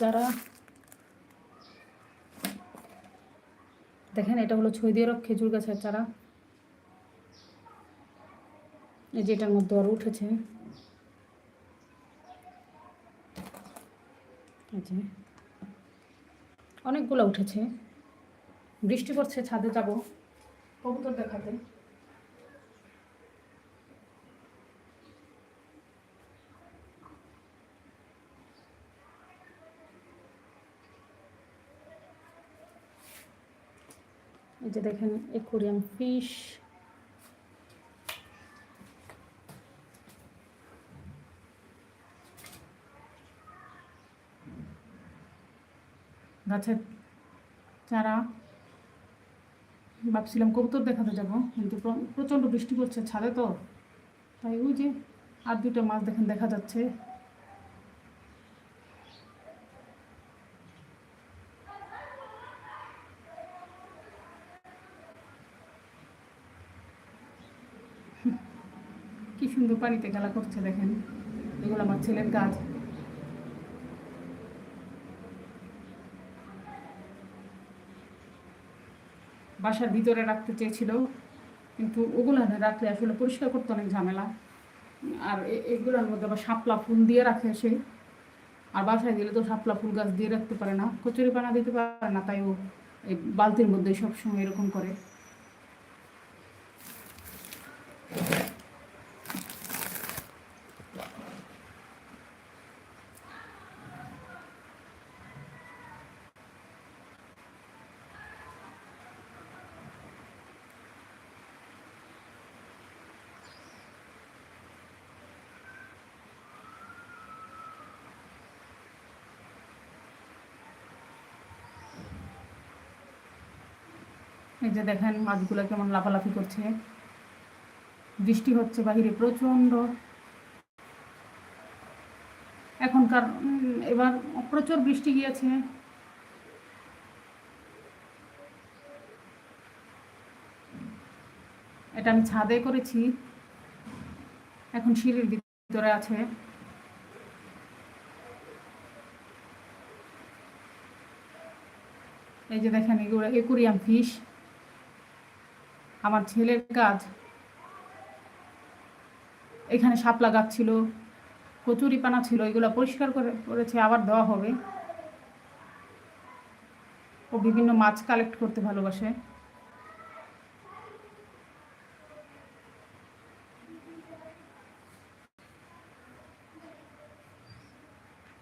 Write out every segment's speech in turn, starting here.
চারা। দেখেন, এটা হলো ছই দিয়ে খেজুর গাছের চারা। এই যে এটার মধ্যে আরও উঠেছে। অনেকগুলো উঠেছে। বৃষ্টি পড়ছে, ছাদে যাব। কবুতর দেখাতে। যে দেখেন একুরিয়াম ফিশ গাছের চারা। ভাবছিলাম কবুতর দেখাতে যাব, কিন্তু প্র- প্রচণ্ড বৃষ্টি পড়ছে ছাদে তো। তাই ওই যে আর দুটো মাছ দেখেন দেখা যাচ্ছে। সুন্দর পানিতে খেলা করছে, দেখেন। এগুলো আমার ছেলের কাজ। বাসার ভিতরে রাখতে চেয়েছিল, কিন্তু ওগুলো রাখলে আসলে পরিষ্কার করতে অনেক ঝামেলা। আর এগুলোর মধ্যে আবার শাপলা ফুল দিয়ে রাখে সে। আর বাসায় দিলে তো শাপলা ফুল গাছ দিয়ে রাখতে পারে না কচুরি পানা দিতে পারে না, তাই ও এই বালতির মধ্যে সবসময় এরকম করে। এই যে দেখেন মাছগুলো কেমন লাফালাফি করছে। বৃষ্টি হচ্ছে বাহিরে প্রচণ্ড। এখনকার এবার প্রচুর বৃষ্টি গিয়েছে। এটা আমি ছাদে করেছি। এখন সিঁড়ির ভিতরে আছে। এই যে দেখেন এগুলো, একুরিয়াম ফিশ। আমার ছেলের কাজ। এখানে শাপলা গাছ ছিল কচুরি পানা ছিল, এগুলো পরিষ্কার করে করেছে, আবার দেওয়া হবে। ও বিভিন্ন মাছ কালেক্ট করতে ভালোবাসে।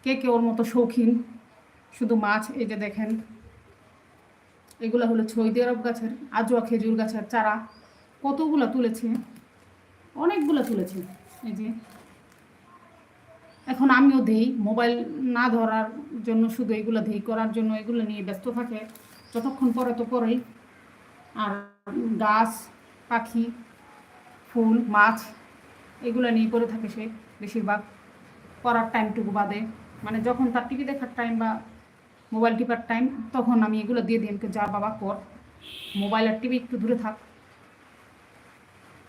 কে কে ওর মতো শৌখিন? শুধু মাছ, এই যে দেখেন। এগুলো হলো ছৈদি আরব গাছের, আজোয়া, খেজুর গাছের চারা, কতগুলো তুলেছে? অনেকগুলো তুলেছে। এই যে, এখন আমিও দেই, মোবাইল না ধরার জন্য শুধু এগুলো দেই, করার জন্য এগুলো নিয়ে ব্যস্ত থাকে। যতক্ষণ পরে তো পরেই আর গাছ, পাখি, ফুল, মাছ, এগুলো নিয়ে পড়ে থাকে সে বেশিরভাগ। পড়ার টাইমটুকু বাদে। মানে যখন তার টিভি দেখার টাইম বা মোবাইল টিপার টাইম তখন আমি এগুলো দিয়ে দিই যা বাবা কর। মোবাইল আর টিভি একটু দূরে থাক।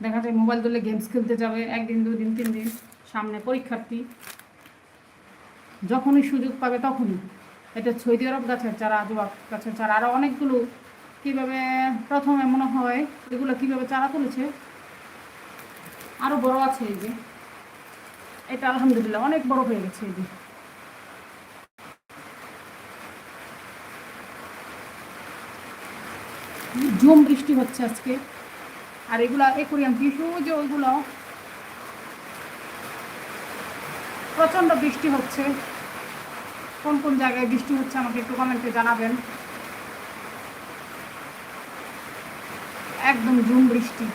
দেখা যায় মোবাইল ধরলে গেমস খেলতে যাবে, একদিন দুই দিন তিন দিন সামনে পরীক্ষার্থী। যখনই সুযোগ পাবে তখনই। এটা সৌদি আরব গাছের চারা আজবাব গাছের চারা আরও অনেকগুলো কীভাবে প্রথমে মনে হয় এগুলো কীভাবে চারা তুলেছে আরও বড় আছে এই যে। এটা আলহামদুলিল্লাহ অনেক বড় হয়ে গেছে এই যে। ঝুম বৃষ্টি হচ্ছে আজকে। আর এগুলা একুরিয়াম টিস্যু যে ওইগুলো প্রচণ্ড বৃষ্টি হচ্ছে। কোন কোন জায়গায় বৃষ্টি হচ্ছে আমাকে একটু কমেন্টে জানাবেন। একদম ঝুম বৃষ্টি,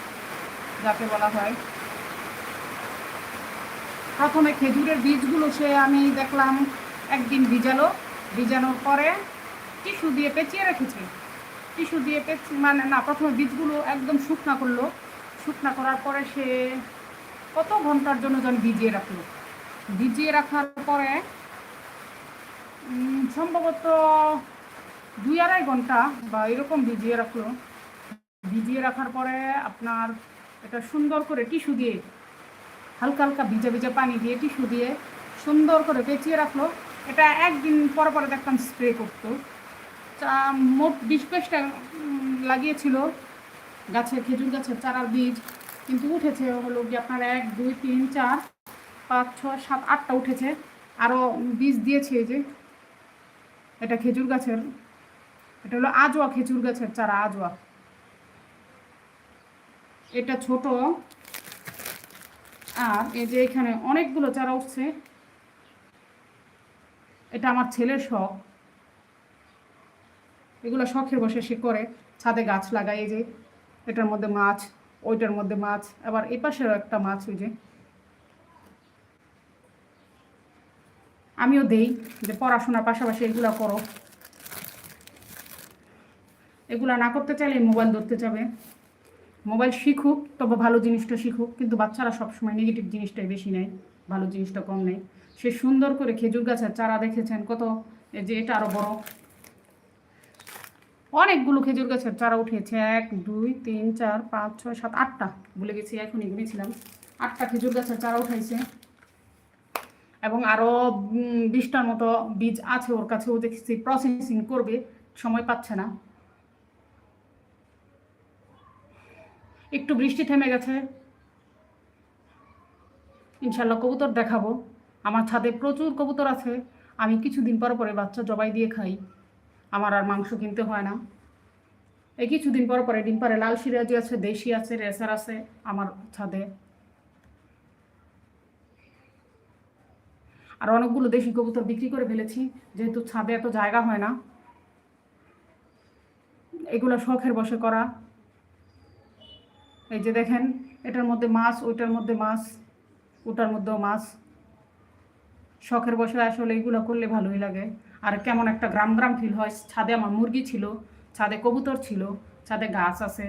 যাকে বলা হয়। প্রথমে খেজুরের বীজগুলো সে আমি দেখলাম, একদিন ভিজালো। ভিজানোর পরে টিস্যু দিয়ে পেঁচিয়ে রেখেছে। টিস্যু দিয়ে পেঁচ- মানে না, প্রথমে বীজগুলো একদম শুকনা করল। শুকনা করার পরে সে কত ঘণ্টার জন্য যেন ভিজিয়ে রাখল। ভিজিয়ে রাখার পরে সম্ভবত দুই আড়াই ঘণ্টা বা এরকম ভিজিয়ে রাখল। ভিজিয়ে রাখার পরে আপনার এটা সুন্দর করে টিস্যু দিয়ে, হালকা হালকা ভিজা ভিজা পানি দিয়ে টিস্যু দিয়ে সুন্দর করে পেঁচিয়ে রাখল। এটা একদিন পরে পরে দেখতাম স্প্রে করতো। তা মোট বিশ বাইশটা লাগিয়েছিল গাছে, খেজুর গাছের চারার বীজ। কিন্তু উঠেছে হলো কি আপনার এক, দুই, তিন, চার, পাঁচ, ছয়, সাত, আটটা উঠেছে। আরও বীজ দিয়েছে এই যে, এটা খেজুর গাছের, এটা হলো আজোয়া খেজুর গাছের চারা, আজোয়া। এটা ছোট। আর এই যে এখানে অনেকগুলো চারা উঠছে। এটা আমার ছেলের শখ। এগুলো শখের বসে সে করে। ছাদে গাছ লাগায় যে, এটার মধ্যে মাছ, ওইটার মধ্যে মাছ, আবার এই পাশেরও একটা মাছ ওই যে। আমিও দেই যে পড়াশোনার পাশাপাশি এগুলো করো। এগুলো না করতে চাইলে মোবাইল ধরতে যাবে। মোবাইল শিখুক, তবে ভালো জিনিসটা শিখুক, কিন্তু বাচ্চারা সবসময় নেগেটিভ জিনিসটাই বেশি নেয়, ভালো জিনিসটা কম নেয়। সে সুন্দর করে খেজুর গাছের চারা দেখেছেন, কত যে এটা আরও বড়। অনেকগুলো খেজুর গাছের চারা উঠেছে এক, দুই, তিন, চার, পাঁচ, ছয়, সাত, আটটা। ভুলে গেছি, এখনই গুনেছিলাম আটটা খেজুর গাছের চারা উঠাইছে। এবং আরও বিশটার মতো বীজ আছে ওর কাছে ও দেখছি। প্রসেসিং করবে, সময় পাচ্ছে না। একটু বৃষ্টি থেমে গেছে। ইনশাল্লাহ কবুতর দেখাবো। আমার ছাদে প্রচুর কবুতর আছে। আমি কিছুদিন পর পরে বাচ্চা জবাই দিয়ে খাই। আমার আর মাংস কিনতে হয় না। এই কিছুদিন পর পরে ডিম পারে লাল সিরাজি আছে, দেশি আছে, রেসার আছে আমার ছাদে। আর অনেকগুলো দেশি কবুতর বিক্রি করে ফেলেছি, যেহেতু ছাদে এত জায়গা হয় না। এগুলো শখের বসে করা। এই যে দেখেন, এটার মধ্যে মাছ, ওইটার মধ্যে মাছ, ওটার মধ্যেও মাছ। শখের বসে আসলে এইগুলো করলে ভালোই লাগে। আর কেমন একটা গ্রাম গ্রাম ফিল হয়। ছাদে আমার মুরগি ছিল, ছাদে কবুতর ছিল, ছাদে গাছ আছে।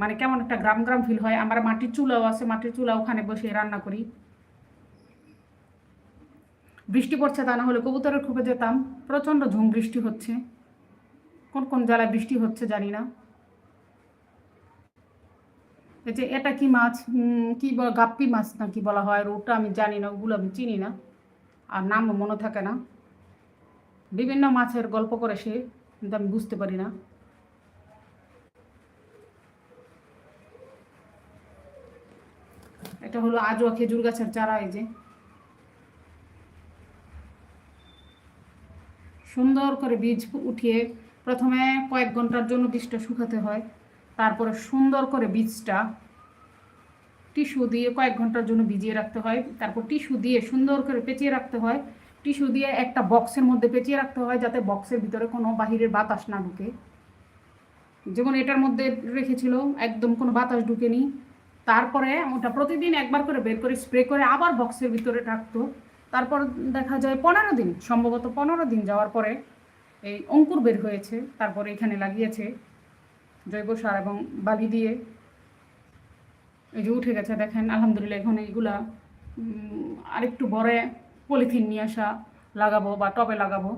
মানে কেমন একটা গ্রাম গ্রাম ফিল হয়। আমার মাটির চুলাও আছে, মাটির চুলা ওখানে বসে রান্না করি। বৃষ্টি পড়ছে তা না হলে কবুতরের খুপে যেতাম। প্রচণ্ড ঝুম বৃষ্টি হচ্ছে। কোন কোন জেলায় বৃষ্টি হচ্ছে জানি না। এই যে এটা কি মাছ? কি গাপ্পি মাছ না কি বলা হয়? আর ওটা আমি জানি না, ওগুলো আমি চিনি না। আর নামও মনে থাকে না। বিভিন্ন মাছের গল্প করে সে, কিন্তু আমি বুঝতে পারি না। এটা হলো আজোয়া খেজুর গাছের চারা এই যে। সুন্দর করে বীজ উঠিয়ে প্রথমে কয়েক ঘণ্টার জন্য বীজটা শুকাতে হয়, তারপরে সুন্দর করে বীজটা টিস্যু দিয়ে কয়েক ঘণ্টার জন্য ভিজিয়ে রাখতে হয়, তারপর টিস্যু দিয়ে সুন্দর করে পেঁচিয়ে রাখতে হয় টিস্যু দিয়ে একটা বক্সের মধ্যে পেঁচিয়ে রাখতে হয় যাতে বক্সের ভিতরে কোনো বাহিরের বাতাস না ঢুকে। যেমন এটার মধ্যে রেখেছিল, একদম কোনো বাতাস ঢুকেনি। তারপরে ওটা প্রতিদিন একবার করে বের করে স্প্রে করে আবার বক্সের ভিতরে রাখতো। তারপর দেখা যায় পনেরো দিন, সম্ভবত পনেরো দিন যাওয়ার পরে এই অঙ্কুর বের হয়েছে, তারপরে এখানে লাগিয়েছে জৈব সার এবং বালি দিয়ে। এই যে উঠে গেছে, দেখেন, আলহামদুলিল্লাহ, এখন এইগুলা আরেকটু বড় পলিথিন নিয়ে আসা লাগাবো বা টবে লাগাবো।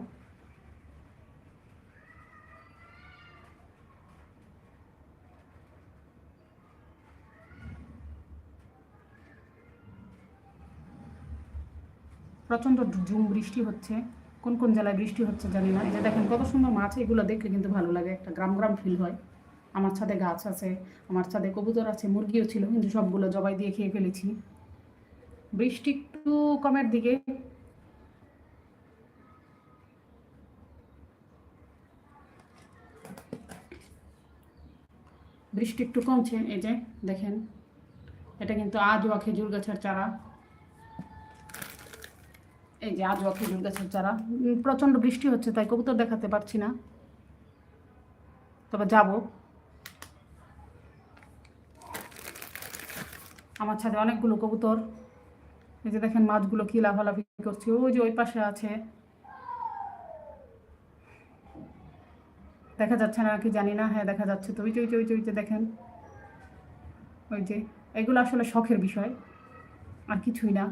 প্রচণ্ড ঝুম বৃষ্টি হচ্ছে। কোন কোন জেলায় বৃষ্টি হচ্ছে জানি না। এই যে দেখেন কত সুন্দর মাছ, এগুলো দেখলে কিন্তু ভালো লাগে। একটা গ্রাম গ্রাম ফিল হয়। আমার ছাদে গাছ আছে, আমার ছাদে কবুতর আছে, মুরগিও ছিল, কিন্তু সবগুলো জবাই দিয়ে খেয়ে ফেলেছি। বৃষ্টি একটু কমের দিকে। বৃষ্টি একটু কমছে, এই যে দেখেন, এটা কিন্তু আজওয়া খেজুর গাছের চারা। এই যে আজওয়া খেজুর গাছের চারা। প্রচণ্ড বৃষ্টি হচ্ছে, তাই কবুতর দেখাতে পারছি না। তবে যাব। আমার ছাদে অনেকগুলো কবুতর। এই যে দেখেন মাছগুলো কি লাফালাফি করছে, ওই যে ওই পাশে আছে। দেখা যাচ্ছে না কি জানি না হ্যাঁ দেখা যাচ্ছে। তো ওই যে ওই যে ওই যে ওই যে দেখেন, ওই যে, এগুলো আসলে শখের বিষয়, আর কিছুই না।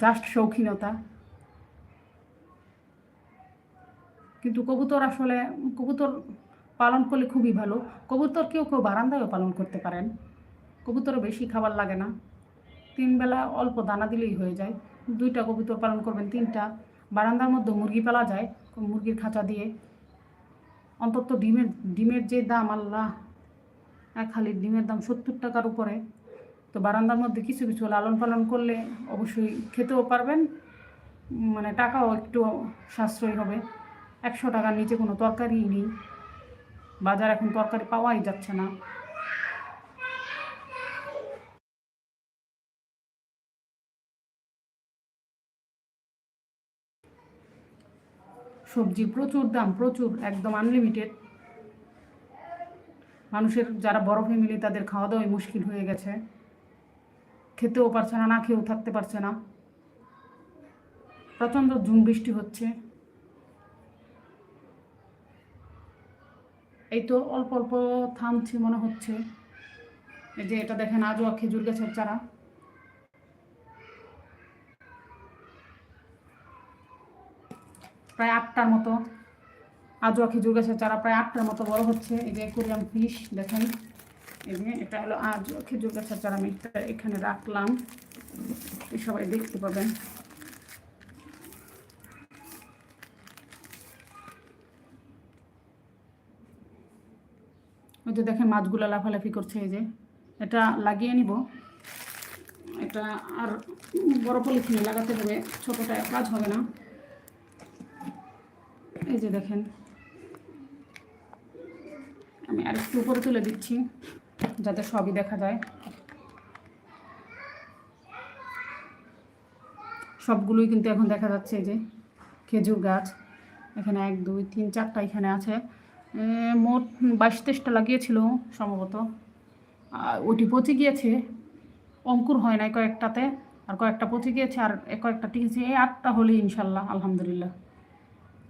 জাস্ট শৌখিনতা। কিন্তু কবুতর আসলে, কবুতর পালন করলে খুবই ভালো। কবুতর কেউ কেউ বারান্দায়ও পালন করতে পারেন। কবুতরও বেশি খাবার লাগে না। তিন বেলা অল্প দানা দিলেই হয়ে যায়। দুইটা কবুতর পালন করবেন তিনটা। বারান্দার মধ্যে মুরগি পালা যায় মুরগির খাঁচা দিয়ে। অন্তত ডিমের ডিমের যে দাম, আল্লাহ, এক খালি ডিমের দাম সত্তর টাকার উপরে। তো বারান্দার মধ্যে কিছু কিছু লালন পালন করলে অবশ্যই খেতেও পারবেন। মানে টাকাও একটু সাশ্রয় হবে। একশো টাকার নিচে কোনো তরকারিই নেই। বাজার এখন তরকারি পাওয়াই যাচ্ছে না। সবজি প্রচুর দাম, প্রচুর, একদম আনলিমিটেড মানুষের যারা বড় ফ্যামিলি তাদের খাওয়া দাওয়াই মুশকিল হয়ে গেছে। খেতেও পারছে না না খেয়েও থাকতে পারছে না। প্রচণ্ড ঝুম বৃষ্টি হচ্ছে। এই তো অল্প অল্প থামছে মনে হচ্ছে। এই যে এটা দেখেন আজও খেজুর গাছের চারা। প্রায় আটটার মতো। আজও খেজুর গাছের চারা প্রায় আটটার মতো বড় হচ্ছে। এই যে কোরিয়ান ফিশ, দেখেন। এই যে এটা হলো আজ খেজুর গাছের চারা। আমি এখানে রাখলাম। সবাই দেখতে পাবেন। ওই যে দেখেন মাছগুলো লাফালাফি করছে, এই যে। এটা লাগিয়ে নিব। এটা আর বড় পলিথিনে লাগাতে হবে। ছোটোটা কাজ হবে না। এই যে দেখেন। আমি আর একটু উপরে তুলে দিচ্ছি, যাতে সবই দেখা যায়। সবগুলোই কিন্তু এখন দেখা যাচ্ছে এই যে খেজুর গাছ। এখানে এক, দুই, তিন, চারটা এখানে আছে। মোট বাইশ, তেইশটা লাগিয়েছিল সম্ভবত। ওটি পচে গিয়েছে। অঙ্কুর হয় নাই কয়েকটাতে, আর কয়েকটা পচে গিয়েছে, আর কয়েকটা টিকেছে। এই আটটা হলেই ইনশাল্লাহ, আলহামদুলিল্লাহ।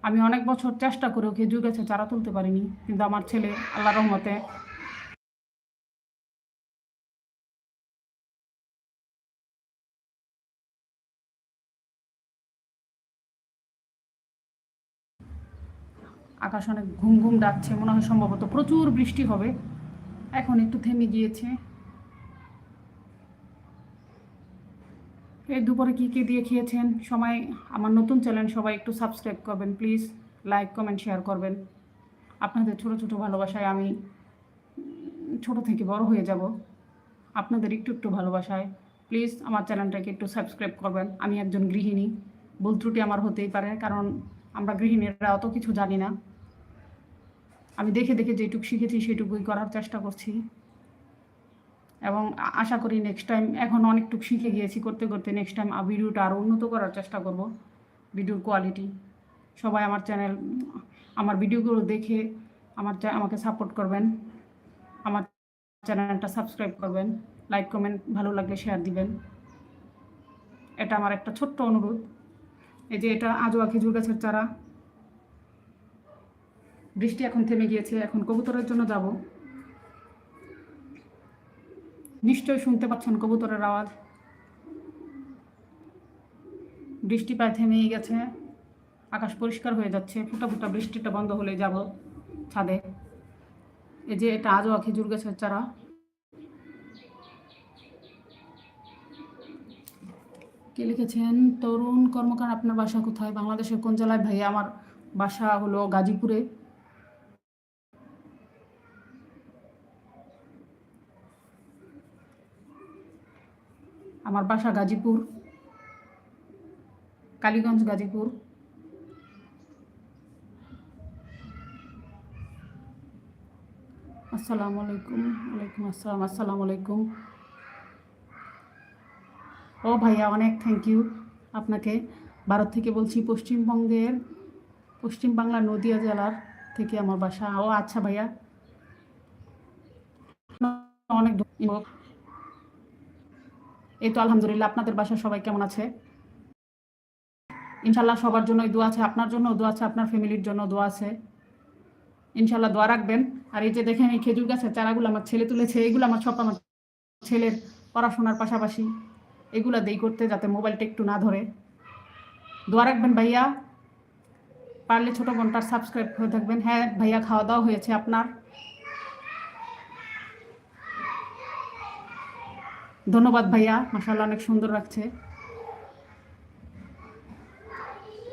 আমি অনেক বছর চেষ্টা করেও খেজুর গাছে চারা তুলতে পারিনি। কিন্তু আমার ছেলে আল্লাহ রহমতে আকাশ অনেক ঘুম ঘুম ডাকছে, মনে হয় সম্ভবত প্রচুর বৃষ্টি হবে। এখন একটু থেমে গিয়েছে। এই দুপুরে কী কী দিয়ে খেয়েছেন? সময়, আমার নতুন চ্যানেল সবাই একটু সাবস্ক্রাইব করবেন প্লিজ লাইক কমেন্ট শেয়ার করবেন। আপনাদের ছোট ছোট ভালোবাসায় আমি ছোট থেকে বড় হয়ে যাব। আপনাদের একটু একটু ভালোবাসায় প্লিজ আমার চ্যানেলটাকে একটু সাবস্ক্রাইব করবেন। আমি একজন গৃহিণী, ভুল ত্রুটি আমার হতেই পারে, কারণ আমরা গৃহিণীরা অত কিছু জানি না। আমি দেখে দেখে যেটুকু শিখেছি, সেটুকুই করার চেষ্টা করছি। এবং আশা করি নেক্সট টাইম এখন অনেকটুকু শিখে গিয়েছি করতে করতে নেক্সট টাইম ভিডিওটা আরও উন্নত করার চেষ্টা করব ভিডিওর কোয়ালিটি সবাই আমার চ্যানেল আমার ভিডিওগুলো দেখে আমার আমাকে সাপোর্ট করবেন, আমার চ্যানেলটা সাবস্ক্রাইব করবেন লাইক কমেন্ট ভালো লাগলে শেয়ার দিবেন। এটা আমার একটা ছোট্ট অনুরোধ, এই যে এটা আজোয়া খেজুর গাছের চারা। বৃষ্টি এখন থেমে গিয়েছে, এখন কবুতরের জন্য যাব। নিশ্চয়ই শুনতে পাচ্ছেন কবুতরের আওয়াজ। বৃষ্টি প্রায় থেমেই গেছে। আকাশ পরিষ্কার হয়ে যাচ্ছে। ফুটা ফুটা বৃষ্টিটা বন্ধ হলে যাব ছাদে। এই যে এটা আজও খেজুর গাছের চারা। কে লিখেছেন? তরুণ কর্মকার, আপনার বাসা কোথায়? বাংলাদেশের কোন জেলায়? ভাইয়া, আমার বাসা হলো গাজীপুরে। আমার বাসা গাজীপুর, কালীগঞ্জ গাজীপুর। আসসালামু আলাইকুম, ওয়ালাইকুম আসসালাম, আসসালামু আলাইকুম। ও ভাইয়া, অনেক থ্যাংক ইউ আপনাকে। ভারত থেকে বলছি পশ্চিমবঙ্গের, পশ্চিম বাংলা নদিয়া জেলার থেকে আমার বাসা। ও আচ্ছা ভাইয়া। অনেক এই তো আলহামদুলিল্লাহ, আপনাদের বাসায় সবাই কেমন আছে? ইনশাল্লাহ সবার জন্যই দোয়া আছে, আপনার জন্য দোয়া আছে, আপনার ফ্যামিলির জন্য দোয়া আছে। ইনশাল্লাহ দোয়া রাখবেন। আর এই যে দেখেন, এই খেজুর গাছের চারাগুলো আমার ছেলে তুলেছে এইগুলো আমার সব আমার ছেলের পড়াশোনার পাশাপাশি। এগুলো দেই করতে যাতে মোবাইলটা একটু না ধরে। দোয়া রাখবেন ভাইয়া। পারলে ছোটো বোনটার সাবস্ক্রাইব হয়ে থাকবেন। হ্যাঁ ভাইয়া খাওয়া দাওয়া হয়েছে আপনার। ধন্যবাদ ভাইয়া মাসাল্লাহ অনেক সুন্দর রাখছে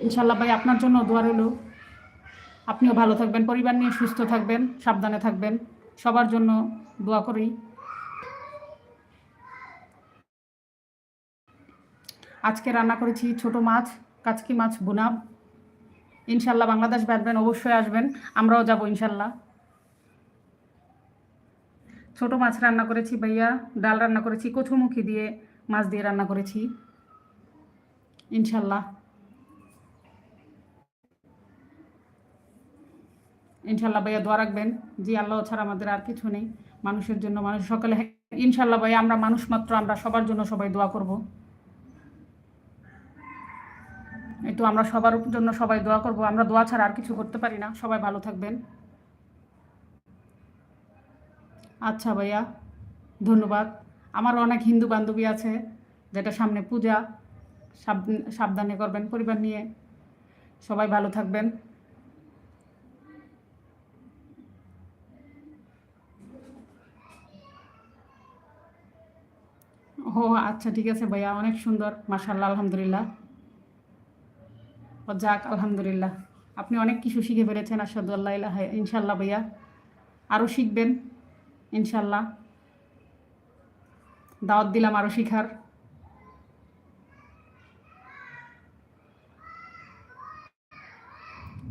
ইনশাল্লাহ ভাই, আপনার জন্য দোয়া রইল। আপনিও ভালো থাকবেন, পরিবার নিয়ে সুস্থ থাকবেন, সাবধানে থাকবেন। সবার জন্য দোয়া করি। আজকে রান্না করেছি ছোট মাছ, কাচকি মাছ বুনাব ইনশাল্লাহ বাংলাদেশ বেড়বেন অবশ্যই আসবেন, আমরাও যাব ইনশাল্লাহ ছোট মাছ রান্না করেছি ভাইয়া, ডাল রান্না করেছি, কচুমুখী দিয়ে মাছ দিয়ে রান্না করেছি। ইনশাল্লাহ। ইনশাল্লাহ ভাইয়া দোয়া রাখবেন জি আল্লাহ ছাড়া আমাদের আর কিছু নেই। মানুষের জন্য মানুষ সকালে ইনশাল্লাহ ভাইয়া আমরা মানুষ মাত্র, আমরা সবার জন্য সবাই দোয়া করব। এই তো আমরা সবার জন্য সবাই দোয়া করব। আমরা দোয়া ছাড়া আর কিছু করতে পারি না। সবাই ভালো থাকবেন। আচ্ছা ভাইয়া, ধন্যবাদ। আমারও অনেক হিন্দু বান্ধবী আছে, যেটা সামনে পূজা সাবধানে করবেন পরিবার নিয়ে। সবাই ভালো থাকবেন। ও আচ্ছা ঠিক আছে ভাইয়া, অনেক সুন্দর মাসাল্লাহ আলহামদুলিল্লাহ। ও, যাক, আলহামদুলিল্লাহ। আপনি অনেক কিছু শিখে ফেলেছেন আসাদু আল্লাহ ইনশাল্লাহ ভাইয়া। আরও শিখবেন। ইনশাল্লাহ। দাওয়াত দিলাম আরও শিখার।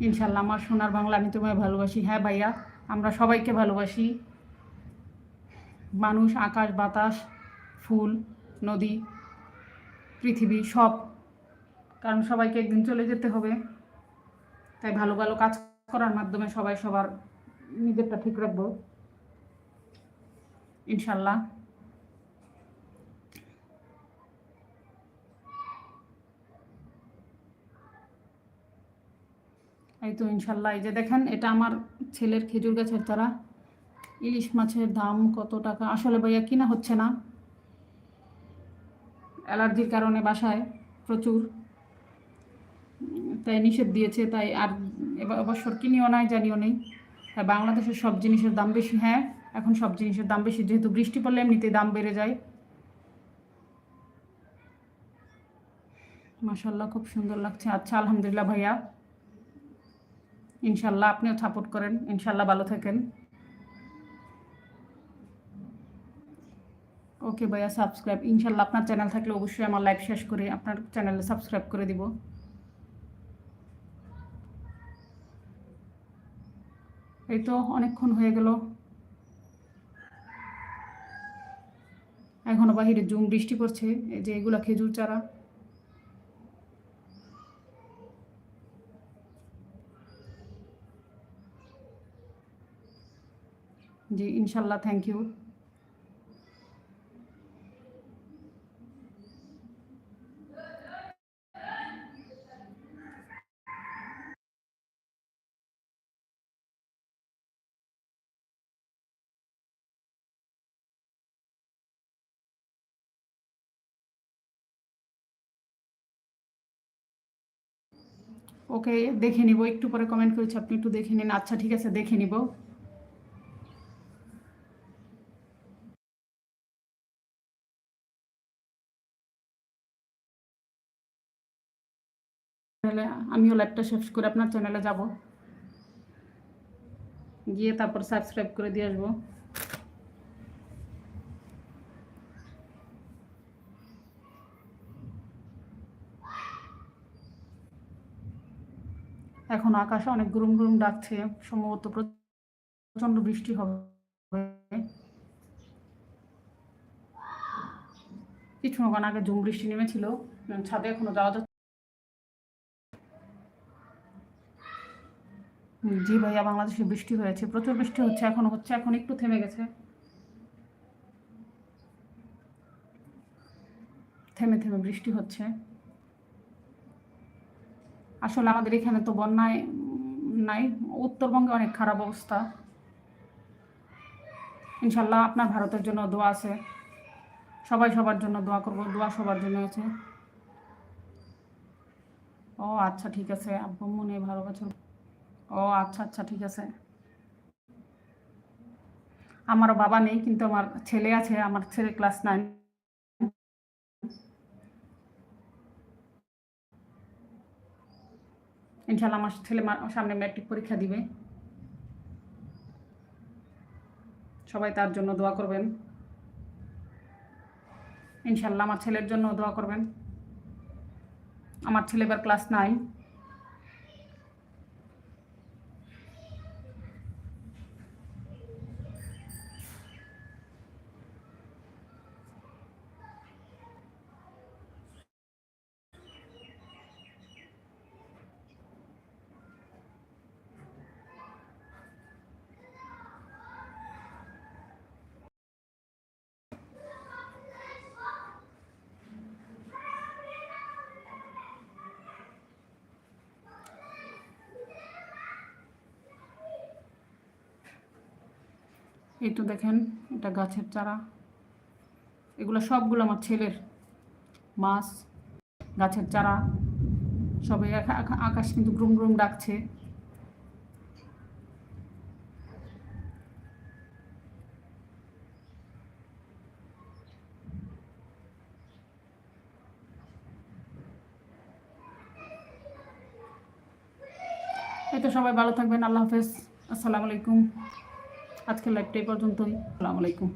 ইনশাল্লাহ আমার সোনার বাংলা আমি তোমায় ভালোবাসি। হ্যাঁ ভাইয়া, আমরা সবাইকে ভালোবাসি। মানুষ, আকাশ, বাতাস, ফুল, নদী, পৃথিবী, সব। কারণ সবাইকে একদিন চলে যেতে হবে। তাই ভালো ভালো কাজ করার মাধ্যমে সবাই সবার নিজেরটা ঠিক রাখব। ইনশাল্লাহ। এই তো ইনশাল্লাহ, এই যে দেখেন, এটা আমার ছেলের খেজুর গাছের চারা। ইলিশ মাছের দাম কত টাকা? আসলে ভাইয়া কিনা হচ্ছে না। অ্যালার্জির কারণে বাসায় প্রচুর। তাই নিষেধ দিয়েছে, তাই আর অবসর কিনিও নাই, জানিও নেই। হ্যাঁ বাংলাদেশের সব জিনিসের দাম বেশি হ্যাঁ। এখন সব জিনিসের দাম বেশি, যেহেতু বৃষ্টি পড়লে এমনিতেই দাম বেড়ে যায়। মাসাল্লাহ খুব সুন্দর লাগছে। আচ্ছা আলহামদুলিল্লাহ ভাইয়া। ইনশাল্লাহ আপনিও সাপোর্ট করেন। ইনশাল্লাহ ভালো থাকেন। ওকে ভাইয়া, সাবস্ক্রাইব। ইনশাল্লাহ আপনার চ্যানেল থাকলে অবশ্যই আমার লাইভ শেষ করে আপনার চ্যানেলে সাবস্ক্রাইব করে দিব। এই তো অনেকক্ষণ হয়ে গেল। এখনও বাহিরে জুম বৃষ্টি পড়ছে এই যে এগুলা খেজুর চারা। জি ইনশাল্লাহ থ্যাংক ইউ ওকে, দেখে নিব, একটু পরে কমেন্ট করেছি, আপনি একটু দেখে নিন। আচ্ছা ঠিক আছে, দেখে নিব। আমিও লাইভটা শেষ করে আপনার চ্যানেলে যাব। গিয়ে তারপর সাবস্ক্রাইব করে দিয়ে আসব। এখন আকাশে অনেক গরম গরম ডাকছে, সম্ভবত প্রচণ্ড বৃষ্টি হবে। কিছুক্ষণ আগে ঝুম বৃষ্টি নেমেছিল ছাদে এখনও যাওয়া যাচ্ছে জি ভাইয়া, বাংলাদেশে বৃষ্টি হয়েছে, প্রচুর বৃষ্টি হচ্ছে, এখনও হচ্ছে, এখন একটু থেমে গেছে। থেমে থেমে বৃষ্টি হচ্ছে। আসলে আমাদের এখানে তো বন্যায় নাই। উত্তরবঙ্গে অনেক খারাপ অবস্থা। ইনশাল্লাহ আপনার ভারতের জন্য দোয়া আছে। সবাই সবার জন্য দোয়া করব, দোয়া সবার জন্য আছে। ও আচ্ছা ঠিক আছে। আব্বু মনে ভালো বছর ও আচ্ছা আচ্ছা ঠিক আছে। আমারও বাবা নেই, কিন্তু আমার ছেলে আছে, আমার ছেলে ক্লাস নাইন ইনশাল্লাহ আমার ছেলে সামনে ম্যাট্রিক পরীক্ষা দিবে। সবাই তার জন্য দোয়া করবেন। ইনশাল্লাহ আমার ছেলের জন্য দোয়া করবেন। আমার ছেলে এবার ক্লাস নাইন এই তো দেখেন, এটা গাছের চারা। এগুলো সবগুলো আমার ছেলের। মাছ, গাছের চারা, সবে আকা- আকা- আকাশ কিন্তু গ্রুম গ্রুম ডাকছে। এই তো সবাই ভালো থাকবেন, আল্লাহ হাফেজ। আসসালামু আলাইকুম। আজকের লাইভটা এই পর্যন্তই। আসসালামু আলাইকুম।